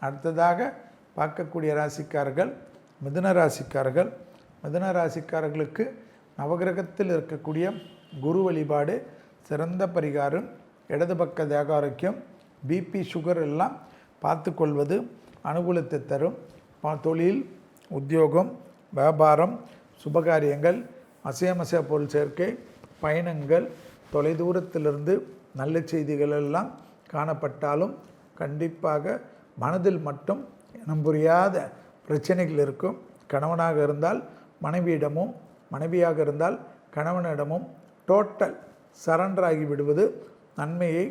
அடுத்ததாக பார்க்கக்கூடிய ராசிக்காரர்கள் மிதுன ராசிக்காரர்கள். மிதுன ராசிக்காரர்களுக்கு நவகிரகத்தில் இருக்கக்கூடிய குரு வழிபாடு சிறந்த பரிகாரம் இடது பக்க தேகாரோக்கியம் பிபி சுகர் எல்லாம் பார்த்து கொள்வது அனுகூலத்தை தரும். ப- தொழில் உத்தியோகம் வியாபாரம் சுபகாரியங்கள் அசையமசைய பொருள் சேர்க்கை பயணங்கள் தொலைதூரத்திலிருந்து நல்ல செய்திகள் எல்லாம் காணப்பட்டாலும் கண்டிப்பாக மனதில் மட்டும் இனம் புரியாத பிரச்சனைகள் இருக்கும். கணவனாக இருந்தால் மனைவியிடமும் மனைவியாக இருந்தால் கணவனிடமும் டோட்டல் சரண்டராகி விடுவது நன்மையை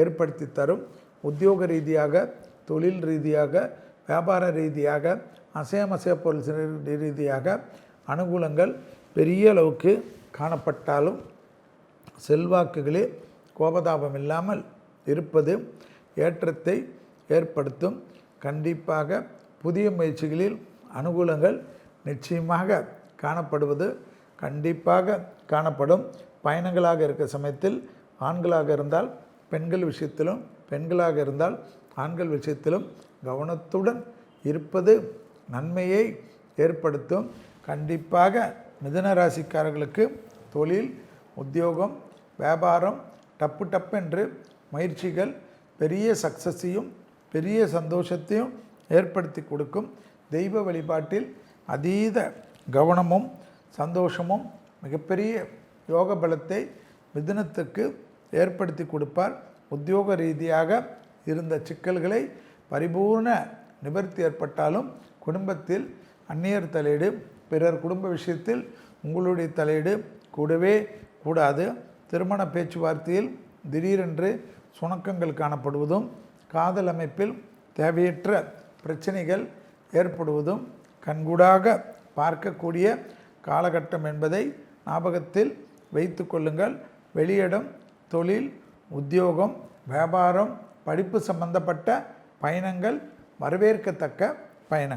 ஏற்படுத்தி தரும். உத்தியோக ரீதியாக தொழில் ரீதியாக வியாபார ரீதியாக அசையமசைய பொருள் ரீதியாக அனுகூலங்கள் பெரிய அளவுக்கு காணப்பட்டாலும் செல்வாக்குகளே கோபதாபம் இல்லாமல் இருப்பது ஏற்றத்தை ஏற்படுத்தும். கண்டிப்பாக புதிய முயற்சிகளில் அனுகூலங்கள் நிச்சயமாக காணப்படுவது கண்டிப்பாக காணப்படும். பயணங்களாக இருக்க சமயத்தில் ஆண்களாக இருந்தால் பெண்கள் விஷயத்திலும் பெண்களாக இருந்தால் ஆண்கள் விஷயத்திலும் கவனத்துடன் இருப்பது நன்மையை ஏற்படுத்தும். கண்டிப்பாக மிதன ராசிக்காரர்களுக்கு தொழில் உத்தியோகம் வியாபாரம் டப்பு டப்பென்று முயற்சிகள் பெரிய சக்ஸஸையும் பெரிய சந்தோஷத்தையும் ஏற்படுத்தி கொடுக்கும். தெய்வ வழிபாட்டில் அதீத கவனமும் சந்தோஷமும் மிகப்பெரிய யோக பலத்தை மிதுனத்துக்கு ஏற்படுத்தி கொடுப்பார். உத்தியோக ரீதியாக இருந்த சிக்கல்களை பரிபூர்ண நிவர்த்தி ஏற்பட்டாலும் குடும்பத்தில் அந்நியர் தலையீடு பிறர் குடும்ப விஷயத்தில் உங்களுடைய தலையீடு கூடவே கூடாது. திருமண பேச்சுவார்த்தையில் திடீரென்று சுணக்கங்கள் காணப்படுவதும் காதல் அமைப்பில் தேவையற்ற பிரச்சனைகள் ஏற்படுவதும் கண்கூடாக பார்க்கக்கூடிய காலகட்டம் என்பதை ஞாபகத்தில் வைத்து கொள்ளுங்கள். வெளியிடம் தொழில் உத்தியோகம் வியாபாரம் படிப்பு சம்பந்தப்பட்ட பயணங்கள் வரவேற்கத்தக்க பயணங்கள்.